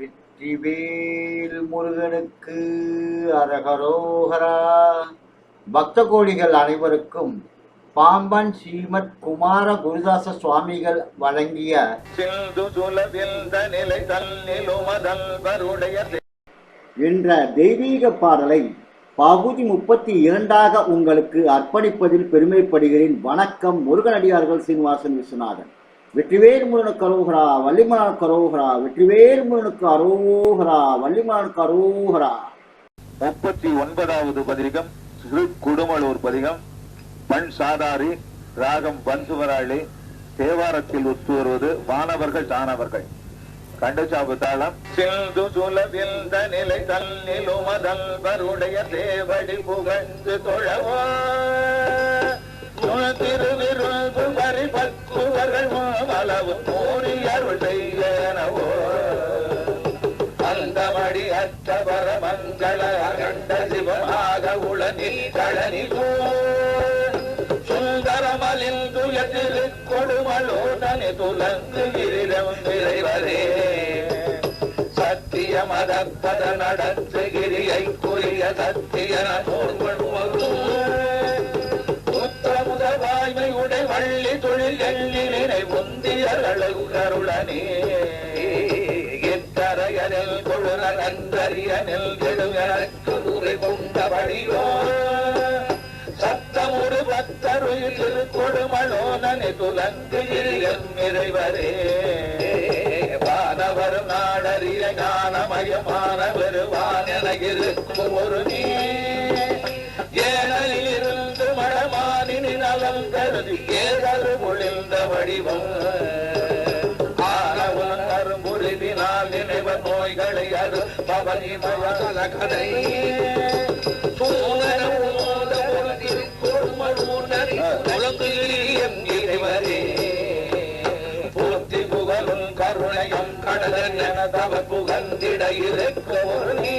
வெற்றிவேல் முருகனுக்கு அரகரோகரா. பக்த கோடிகள் அனைவருக்கும் பாம்பன் ஸ்ரீமத் குமார குருதாச சுவாமிகள் வழங்கிய என்ற தெய்வீக பாடலை பகுதி முப்பத்தி இரண்டாக உங்களுக்கு அர்ப்பணிப்பதில் பெருமைப்படுகிறேன். வணக்கம் முருகனடியார்கள் சீனிவாசன் விஸ்வநாதன். வெற்றிவேல் முருகனுக்கு அரோகரா வள்ளிமலனுக்கு அரோகரா வெற்றிவேல் முருகனுக்கு அரோகரா வள்ளிமலனுக்கு அரோகரா. முப்பத்தி ஒன்பதாவது பதிகம் சிறு குடுமலூர் பதிகம். பண் சாதாரி ராகம் பன்சுவராளி தேவாரத்தில் ஒத்து வருவது வானவர்கள் தானவர்கள். கண்டச்சாப்பு தாளம் சிந்து சுலவிந்த நிலை தன்னிலுமதல் வருடைய தேவடி புகழ்ந்து தொழவோ. திருவிருந்து வரி பக்குவர்கள் அளவு கூறி அருள் செய்யனவோ அந்த மடி அச்சபர மங்கள அகண்ட சிவமாக உளனி கழனி சுந்தரமலில் கொடுமலோ தனி துலந்து கிரிடம் விரைவரே சத்திய மதப்பத நடத்து கிரியை குறிய சத்திய புத்திரமுத கொழுர நெல் கெடுவனக்கு உரை கொண்டபடியோ சத்தமுடு பத்தருள் திருக்கொடுமலோனனை துலங்கு இரியன் நிறைவரே. வானவர் நாடறிய ஞானமயமான பெருவானென இருக்கும் ஒரு நீ. ஏனலிருந்து மழமானின் நலம் கருதி ஏதல் பொழிந்த வடிவம். அரு பவனி மயல கதை போத்தி புகழும் கருணையும் கடலன் என தவ புகந்திட இருக்கும் நீ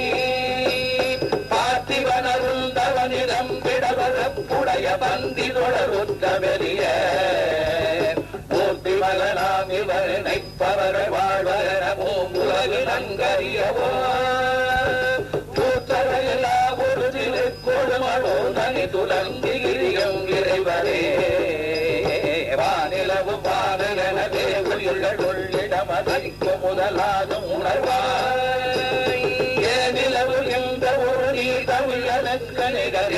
தவனிடம் பந்தி தொடருத்த வெளிய மூர்த்தி மகனாம் இவர் நைப்பவர மூங்குலகு நன்கறியவோ பூத்தரையலா ஒரு திருக்கொழுமளோ தனி துலங்கி கிரியம் இறைவரே வானிலவு பாடலெனவே உயிர்கள் உள்ளிடமதைக்கு முதலாக உணர்வாய். ஏனிலவு என்ற ஒரு நீ தமிழனுக்கு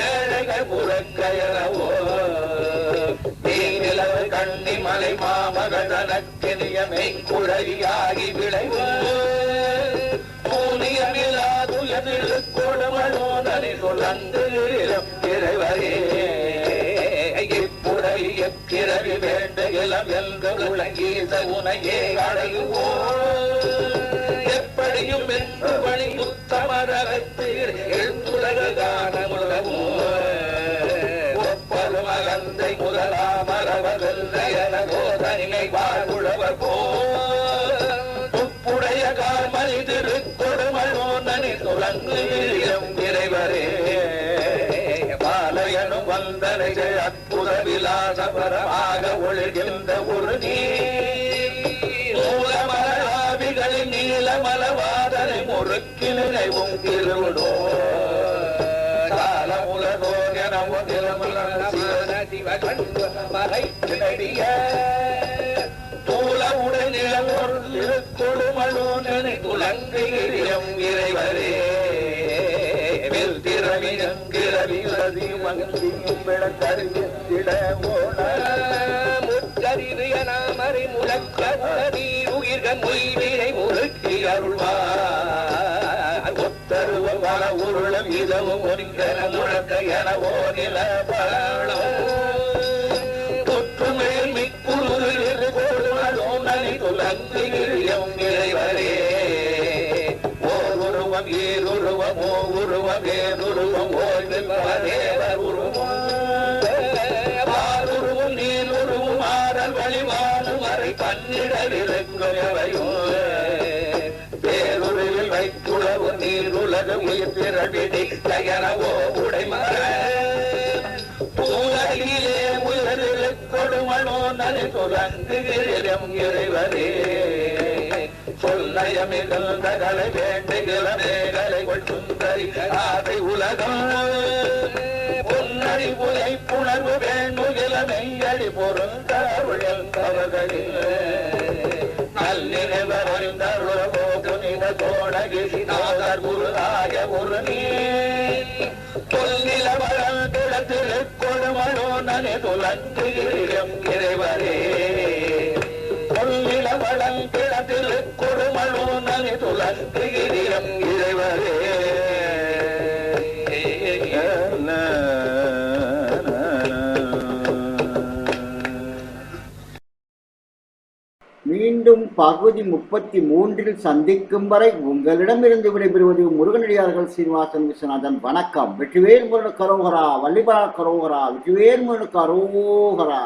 ஏழைகள் புறக்கயலவோ நீனிலவு கண்ணி மலை மாமகள் தனக்கினியமை குழவியாகி விளைவோ? கொடுமனோதனை சுழந்து இறைவரே இப்புறவி எப்பிறவி வேண்ட இளம் என்று உலகீச உனையே அடையுவோ எப்படியும் என்று வழி முத்தமரத்தில் எழுத்துலக காண உலகமோ ஒப்பரும் அகந்தை முதலாமரவதல்ல என போதனினை வாழ்வுழவர் போ வந்தனைகள் அற்புத விலாசபரமாக ஒழுகின்ற ஒரு நீ நீலமலவாதனை முறுக்கி நினைவும் திருவிடோ காலமுலகோர் எனவோ மறைக்கிடைய தூள உடல் நிலமோர் திருக்கொடுமளோ நினை குலங்கிரியம் இறைவரே. வெல் திரவி என்கிறவி மகிழ்ச்சியும் விளக்கறிவித்திட ஓட முற்றறிவு எனாமறை முழக்கி உயிர்கள் மொய்வினை முறுக்கி அருள்வார் ஒத்தருவ வர உருளம் இதவும் ஒருங்கன முழக்க எனவோ நில மிக்குரு ஓர் நிற்பதேவர் உருவம் வாருருவும் நீருருவும் ஆறல் வழிவானும் வரை பன்னிடலிருக்கும் பேருருவில் வைத்துளவு நீருலக உயிர் திரவிடி தயனவோ உடைமர பூலகிலே உயரில் இறைவரே கொல்லைய மிகுந்தகளை வேண்டுகிற மேகலை கொள்சுந்தரி ஆசை உலகம். பொன்னடி புலை புணர்வு வேண்டுகிற மெய்யடி பொருந்தருள் தவகளில் நல்லினவரிந்தருள புனித ஒரு நீர் தொல்நில வளர்ந்திட திருக்கொழுமழோ நனி துலங்குகிறோம் இறைவரே இறைவரே. மீண்டும் பகுதி முப்பத்தி மூன்றில் சந்திக்கும் வரை உங்களிடமிருந்து விடைபெறுவது முருகனடியார்கள் சீனிவாசன் விஸ்வநாதன். வணக்கம். வெற்றிவேல் முருகன் கரோகரா வள்ளிபரா கரோகரா வெற்றிவேல் முருகன் கரோகரா